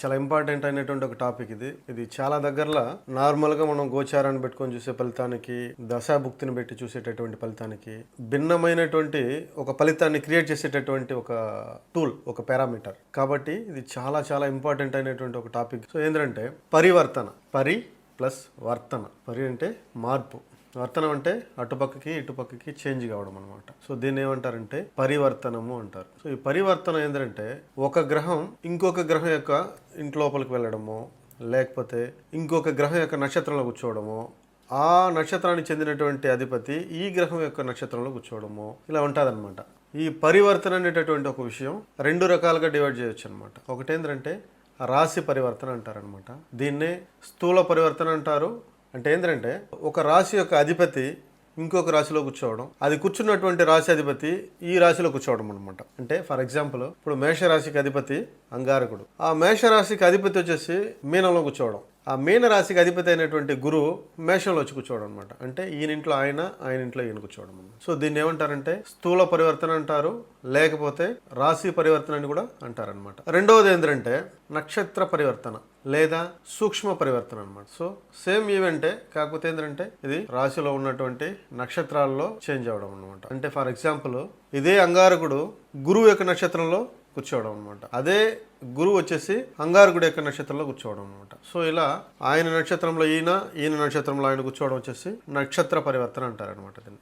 చాలా ఇంపార్టెంట్ అయినటువంటి ఒక టాపిక్ ఇది. ఇది చాలా దగ్గరలో నార్మల్గా మనం గోచారాన్ని పెట్టుకొని చూసే ఫలితానికి దశాభుక్తిని పెట్టి చూసేటటువంటి ఫలితానికి భిన్నమైనటువంటి ఒక ఫలితాన్ని క్రియేట్ చేసేటటువంటి ఒక టూల్ ఒక పారామీటర్ కాబట్టి ఇది చాలా చాలా ఇంపార్టెంట్ అయినటువంటి ఒక టాపిక్ సో ఏంటంటే పరివర్తన. పరి ప్లస్ వర్తన. పరి అంటే మార్పు. వర్తనం అంటే అటుపక్కకి ఇటుపక్కకి చేంజ్ కావడం అనమాట సో దీన్ని ఏమంటారంటే పరివర్తనము అంటారు. సో ఈ పరివర్తనం ఏంటంటే ఒక గ్రహం ఇంకొక గ్రహం యొక్క ఇంటి లోపలికి వెళ్ళడము లేకపోతే ఇంకొక గ్రహం యొక్క నక్షత్రంలో కూర్చోవడము ఆ నక్షత్రానికి చెందినటువంటి అధిపతి ఈ గ్రహం యొక్క నక్షత్రంలో కూర్చోవడము ఇలా ఉంటుందన్నమాట. ఈ పరివర్తన అనేటటువంటి ఒక విషయం రెండు రకాలుగా డివైడ్ చేయొచ్చు అనమాట ఒకటి ఏంటంటే రాశి పరివర్తన అంటారనమాట దీన్నే స్థూల పరివర్తన అంటారు అంటే ఏంటంటే ఒక రాశి యొక్క అధిపతి ఇంకొక రాశిలో కూర్చోవడం అది కూర్చున్నటువంటి రాశి అధిపతి ఈ రాశిలో కూర్చోవడం అనమాట అంటే ఫర్ ఎగ్జాంపుల్ ఇప్పుడు మేషరాశికి అధిపతి అంగారకుడు. ఆ మేషరాశికి అధిపతి వచ్చేసి మీనంలో కూర్చోవడం. ఆ మీన రాశికి అధిపతి అయినటువంటి గురువు మేషంలో వచ్చి కూర్చోవడం అనమాట అంటే ఈయన ఇంట్లో ఆయన ఆయన ఇంట్లో ఈయన కూర్చోవడం సో దీన్ని ఏమంటారంటే స్థూల పరివర్తన అంటారు లేకపోతే రాశి పరివర్తన అని కూడా అంటారనమాట రెండవది ఏంటంటే నక్షత్ర పరివర్తన లేదా సూక్ష్మ పరివర్తన అనమాట సో సేమ్ ఈవెంటే కాకపోతే ఏంటంటే ఇది రాశిలో ఉన్నటువంటి నక్షత్రాల్లో చేంజ్ అవ్వడం అనమాట అంటే ఫర్ ఎగ్జాంపుల్ ఇదే అంగారకుడు గురువు యొక్క నక్షత్రంలో కూర్చోవడం అనమాట అదే గురువు వచ్చేసి అంగారకుడు యొక్క నక్షత్రంలో కూర్చోవడం అనమాట సో ఇలా ఆయన నక్షత్రంలో ఈయన ఈయన నక్షత్రంలో ఆయన కూర్చోవడం వచ్చేసి నక్షత్ర పరివర్తన అంటారనమాట దీన్ని.